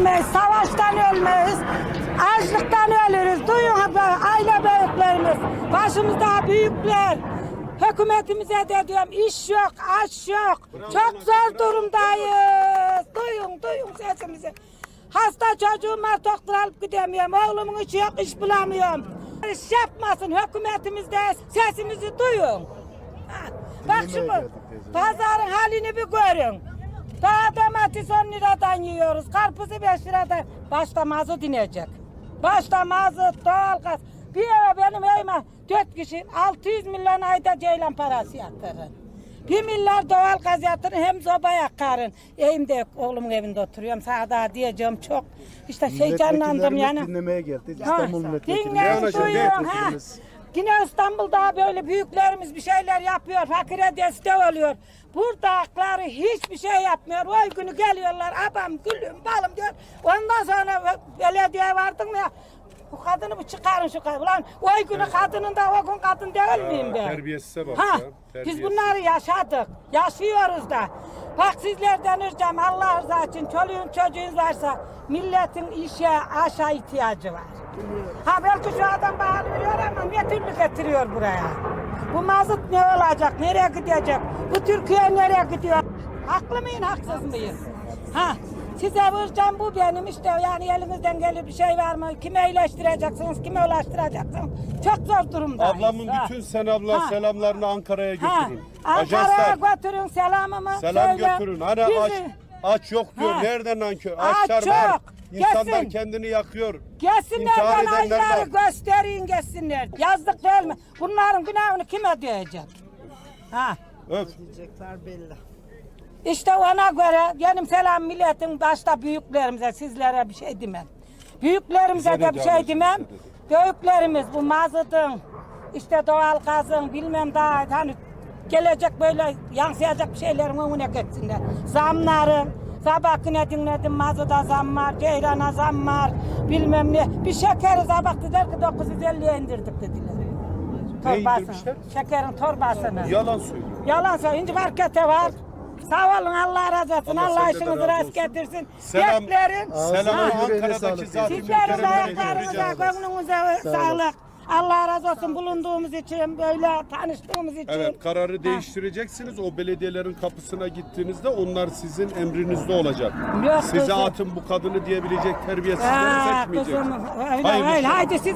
ölmeyiz, savaştan ölmeyiz, açlıktan ölürüz. Duyun aile büyüklerimiz, başımızda büyükler. Hükümetimize de diyorum iş yok, aş yok. Çok zor durumdayız. Duyun, duyun sesimizi. Hasta çocuğum var, doktor alıp gidemiyorum. Oğlumun işi yok, iş bulamıyorum. İş yapmasın hükümetimiz de sesimizi duyun. Bak şu pazarın halini bir görün. Daha domates 10 liradan yiyoruz. Karpuzu 5 liradan. Başta mazot inecek. Başta mazot, doğalgaz. Bir eve benim evime 4 kişi 600 milyon ayda ceylan parası yatırın. Bir milyar doğalgaz yatırın hem soba yakarın. Evimde oğlumun evinde oturuyorum. Sana daha diyeceğim çok. İşte şey canlandım yani. dinlemeye geldi. İstanbul milletvekili. dinleyin, duyuyorum, ha. Yine İstanbul'da böyle büyüklerimiz bir şeyler yapıyor, fakire destek oluyor. Burada hakları hiçbir şey yapmıyor. O günü geliyorlar adam gülüm balım diyor. Ondan sonra belediye vardın mı ya? Bu kadını bir çıkarın şu kadını. Ulan o günü kadının da o gün kadın değil miyim ben? terbiyesize bak Ha, ya, biz terbiyesiz. bunları yaşadık. Yaşıyoruz da. Bak sizlerden ricam Allah rızası için çoluğun çocuğun varsa milletin işe aşağı ihtiyacı var. Ha belki şu adam bahane ama ne türlü getiriyor buraya? Bu mazot ne olacak? Nereye gidecek? Bu Türkiye nereye gidiyor? Haklı mıyım, haksız mıyım? Ha, size vuracağım bu benim işte yani elinizden gelir bir şey var mı? Kime iyileştireceksiniz, kime ulaştıracaksınız? Çok zor durumdayız. Ablamın Ha. bütün sen abla Ha. selamlarını Ankara'ya götürün. Ankara'ya götürün selamımı. selam söyle. götürün. Hani Bizi aç aç yok diyor. Ha. Nereden nankör? Aç Açlar var. İnsanlar Gelsin. kendini yakıyor. Gelsinler İntihar bana edenler var. gösterin gelsinler. Yazdık değil mi? Bunların günahını kim ödeyecek? Ha. Öf. Diyecekler belli. İşte ona göre benim selam milletin başta büyüklerimize sizlere bir şey demem. Büyüklerimize Bize de bir şey demem. bize Büyüklerimiz bu mazıdın işte doğal gazın bilmem daha hani gelecek böyle yansıyacak bir şeylerin önüne geçsinler. Zamların sabah yine dinledim mazıda zam var, ceyrana zam var, bilmem ne. Bir şekeri sabah dediler ki 950'ye indirdik dediler. Torbasını? Şekerin torbasını. Yalan söylüyor. Yalan söylüyor. İnci markete var. Sağ olun Allah razı olsun. Allah Allah, işinizi rast getirsin. Selam- Beklerin. Selam Ankara'daki zaten Sizlerin ayaklarınıza, gönlünüze sağlık. Allah razı olsun bulunduğumuz için, böyle tanıştığımız için. Evet kararı değiştireceksiniz. O belediyelerin kapısına gittiğinizde onlar sizin emrinizde olacak. Yok Size kızım. atın bu kadını diyebilecek terbiyesizleri Ha, seçmeyeceksiniz. kızım. Öyle, Hayırlı öyle. Haydi siz